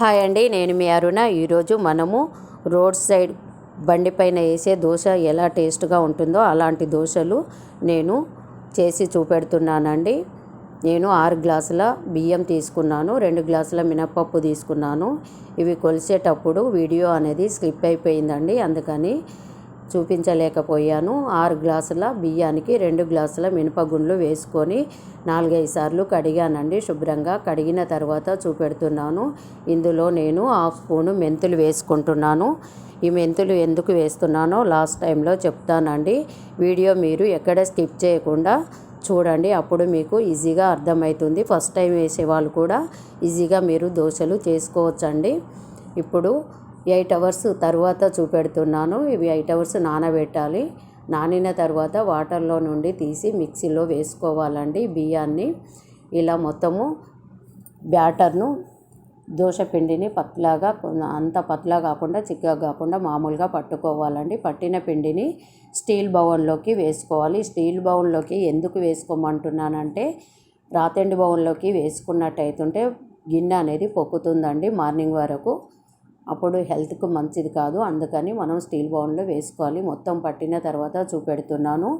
Hi అండి నేను మీ అరుణ. ఈరోజు మనము రోడ్ సైడ్ బండి పైన వేసే దోశ ఎలా టేస్ట్గా ఉంటుందో అలాంటి దోశలు నేను చేసి చూపెడుతున్నానండి. నేను ఆరు గ్లాసుల బియ్యం తీసుకున్నాను రెండు గ్లాసుల మినప్పప్పు తీసుకున్నాను. ఇవి కొలిసేటప్పుడు వీడియో అనేది స్లిప్ అయిపోయిందండి. అందుకని చూపించలేకపోయాను. ఆరు గ్లాసుల బియ్యానికి రెండు గ్లాసుల మినపగుండ్లు వేసుకొని నాలుగైదు సార్లు కడిగానండి. శుభ్రంగా కడిగిన తర్వాత చూపెడుతున్నాను. ఇందులో నేను హాఫ్ స్పూను మెంతులు వేసుకుంటున్నాను. ఈ మెంతులు ఎందుకు వేస్తున్నానో లాస్ట్ టైంలో చెప్తానండి. వీడియో మీరు ఎక్కడ స్కిప్ చేయకుండా చూడండి. అప్పుడు మీకు ఈజీగా అర్థమవుతుంది. ఫస్ట్ టైం వేసేవాళ్ళు కూడా ఈజీగా మీరు దోశలు చేసుకోవచ్చండి. ఇప్పుడు ఎయిట్ అవర్స్ తర్వాత చూపెడుతున్నాను. ఇవి ఎయిట్ అవర్స్ నానబెట్టాలి. నానిన తర్వాత వాటర్లో నుండి తీసి మిక్సీలో వేసుకోవాలండి బియ్యాన్ని. ఇలా మొత్తము బ్యాటర్ను దోశ పిండిని పత్లాగా అంత పత్లా కాకుండా చిక్కగా కాకుండా మామూలుగా పట్టుకోవాలండి. పట్టిన పిండిని స్టీల్ బౌన్లోకి వేసుకోవాలి. స్టీల్ బౌన్లోకి ఎందుకు వేసుకోమంటున్నానంటే రాతెండి బౌన్లోకి వేసుకున్నట్టయితుంటే గిన్నె అనేది పొక్కుతుందండి మార్నింగ్ వరకు. అప్పుడు హెల్త్కు మంచిది కాదు. అందుకని మనం స్టీల్ బౌన్లో వేసుకోవాలి. మొత్తం పట్టిన తర్వాత చూపెడుతున్నాను.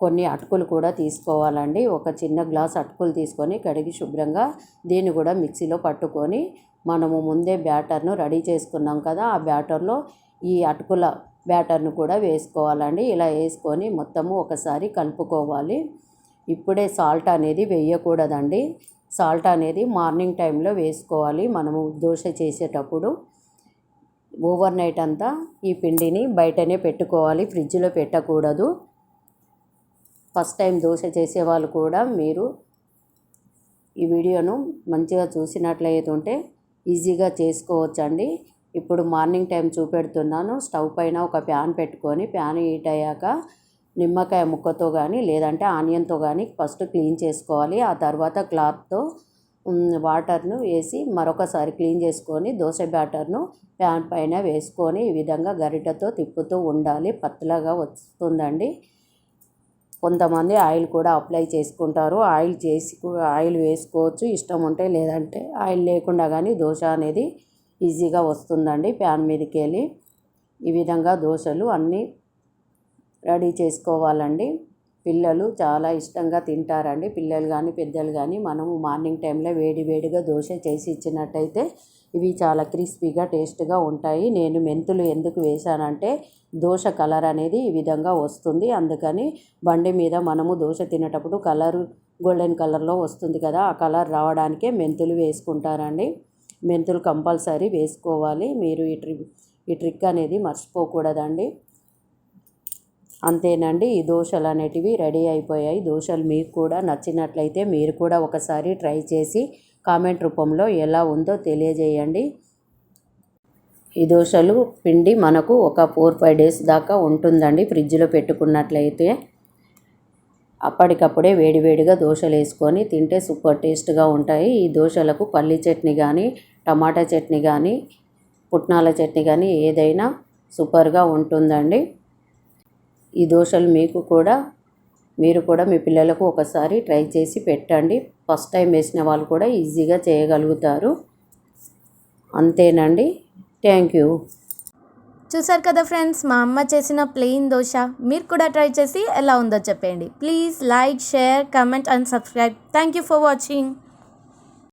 కొన్ని అటుకులు కూడా తీసుకోవాలండి. ఒక చిన్న గ్లాస్ అటుకులు తీసుకొని కడిగి శుభ్రంగా దీన్ని కూడా మిక్సీలో పట్టుకొని మనము ముందే బ్యాటర్ను రెడీ చేసుకున్నాం కదా ఆ బ్యాటర్లో ఈ అటుకుల బ్యాటర్ను కూడా వేసుకోవాలండి. ఇలా వేసుకొని మొత్తము ఒకసారి కలుపుకోవాలి. ఇప్పుడే సాల్ట్ అనేది వేయకూడదండి. సాల్ట్ అనేది మార్నింగ్ టైంలో వేసుకోవాలి. మనము దోశ చేసేటప్పుడు. ఓవర్ నైట్ అంతా ఈ పిండిని బయటనే పెట్టుకోవాలి ఫ్రిడ్జ్లో పెట్టకూడదు. ఫస్ట్ టైం దోశ చేసేవాళ్ళు కూడా మీరు ఈ వీడియోను మంచిగా చూసినట్లయితే ఉంటే ఈజీగా చేసుకోవచ్చండి. ఇప్పుడు మార్నింగ్ టైం చూపెడుతున్నాను. స్టవ్ పైన ఒక ప్యాన్ పెట్టుకొని ప్యాన్ హీట్ అయ్యాక నిమ్మకాయ ముక్కతో కానీ లేదంటే ఆనియన్తో కానీ ఫస్ట్ క్లీన్ చేసుకోవాలి. ఆ తర్వాత క్లాత్తో వాటర్ను వేసి మరొకసారి క్లీన్ చేసుకొని దోశ బ్యాటర్ను ప్యాన్ పైన వేసుకొని ఈ విధంగా గరిటతో తిప్పుతూ ఉండాలి. పతలాగా వస్తుందండి. కొంతమంది ఆయిల్ కూడా అప్లై చేసుకుంటారు. ఆయిల్ చేసి ఆయిల్ వేసుకోవచ్చు. ఇష్టం ఉంటే లేదంటే ఆయిల్ లేకుండా కానీ దోశ అనేది ఈజీగా వస్తుందండి ప్యాన్ మీదకి వెళ్ళి ఈ విధంగా దోశలు అన్నీ రెడీ చేసుకోవాలండి. పిల్లలు చాలా ఇష్టంగా తింటారండి. పిల్లలు కానీ పెద్దలు కానీ మనము మార్నింగ్ టైంలో వేడి వేడిగా దోశ చేసి ఇచ్చినట్టయితే ఇవి చాలా క్రిస్పీగా టేస్ట్గా ఉంటాయి. నేను మెంతులు ఎందుకు వేశానంటే దోశ కలర్ అనేది ఈ విధంగా వస్తుంది. అందుకని బండి మీద మనము దోశ తినేటప్పుడు కలర్ గోల్డెన్ కలర్లో వస్తుంది కదా ఆ కలర్ రావడానికే మెంతులు వేసుకుంటారండి. మెంతులు కంపల్సరీ వేసుకోవాలి. మీరు ఈ ట్రిక్ ఈ ట్రిక్ అనేది మర్చిపోకూడదండి. అంతేనండి. ఈ దోశలు అనేటివి రెడీ అయిపోయాయి. దోశలు మీకు కూడా నచ్చినట్లయితే మీరు కూడా ఒకసారి ట్రై చేసి కామెంట్ రూపంలో ఎలా ఉందో తెలియజేయండి. ఈ దోశలు పిండి మనకు ఒక ఫోర్ ఫైవ్ డేస్ దాకా ఉంటుందండి ఫ్రిడ్జ్లో పెట్టుకున్నట్లయితే. అప్పటికప్పుడే వేడివేడిగా దోశలు వేసుకొని తింటే సూపర్ టేస్ట్గా ఉంటాయి. ఈ దోశలకు పల్లి చట్నీ కానీ టమాటా చట్నీ కానీ పుట్నాల చట్నీ కానీ ఏదైనా సూపర్గా ఉంటుందండి. ఈ దోశలు మీకు కూడా మీరు కూడా మీ పిల్లలకు ఒకసారి ట్రై చేసి పెట్టండి. ఫస్ట్ టైం వేసిన వాళ్ళు కూడా ఈజీగా చేయగలుగుతారు. అంతేనండి. Thank you. చూసారు కదా ఫ్రెండ్స్ మా అమ్మ చేసిన ప్లెయిన్ దోశ మీరు కూడా ట్రై చేసి ఎలా ఉందో చెప్పండి. Please like share comment and subscribe. Thank you for watching.